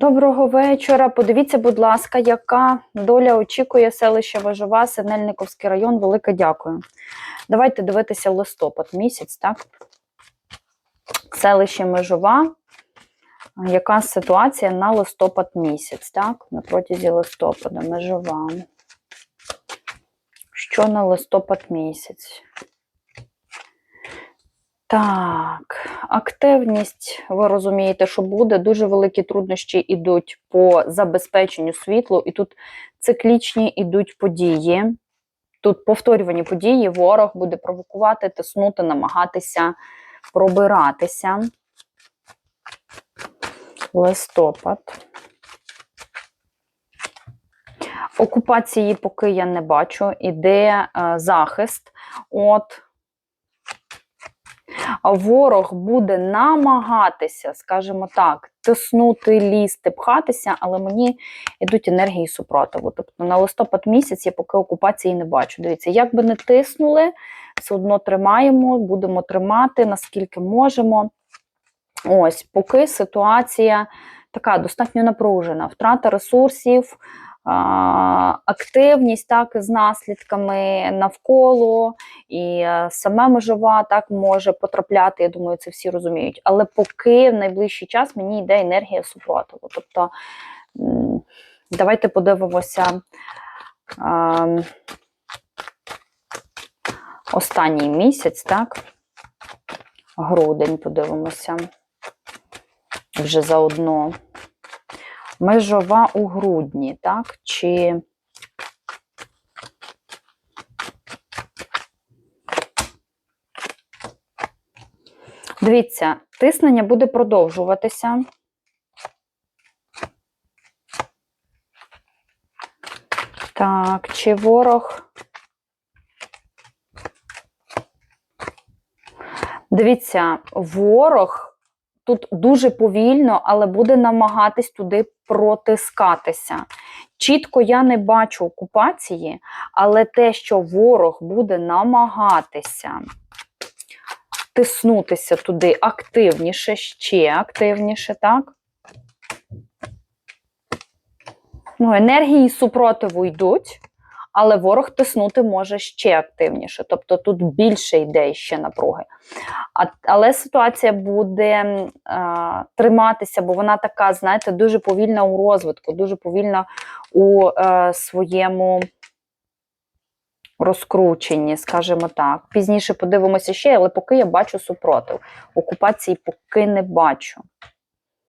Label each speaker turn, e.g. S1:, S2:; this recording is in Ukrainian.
S1: Доброго вечора. Подивіться, будь ласка, яка доля очікує селище Вижова, Синельниковський район. Велике дякую. Давайте дивитися листопад місяць, так? Селище Межова. Яка ситуація на листопад місяць, так? На протязі листопада, Межова. Що на листопад місяць? Так, активність, ви розумієте, що буде. Дуже великі труднощі йдуть по забезпеченню світлу, і тут циклічні йдуть події. Тут повторювані події, ворог буде провокувати, тиснути, намагатися пробиратися. Листопад. Окупації поки я не бачу, іде е, захист. От ворог буде намагатися, скажімо так, тиснути, лізти, пхатися, але мені йдуть енергії супротиву. Тобто на листопад місяць я поки окупації не бачу. Дивіться, як би не тиснули, все одно тримаємо, будемо тримати, наскільки можемо. Ось, поки ситуація така достатньо напружена, втрата ресурсів. Активність так з наслідками навколо, і е, саме межова так може потрапляти. Я думаю, це всі розуміють. Але поки в найближчий час мені йде енергія супротиву. Тобто давайте подивимося а, останній місяць, так? Грудень подивимося вже заодно. Межова у грудні, так? Чи Дивіться, тиснення буде продовжуватися. Так, чи ворог. Дивіться, ворог тут дуже повільно, але буде намагатись туди протискатися. Чітко я не бачу окупації, але те, що ворог буде намагатися тиснутися туди активніше, ще активніше, так? Ну, енергії супротиву йдуть, але ворог тиснути може ще активніше. Тобто тут більше йде ще напруги. А, Але ситуація буде а, триматися, бо вона така, знаєте, дуже повільна у розвитку, дуже повільна у а, своєму розкрученні, скажімо так. Пізніше подивимося ще, але поки я бачу супротив. Окупації поки не бачу.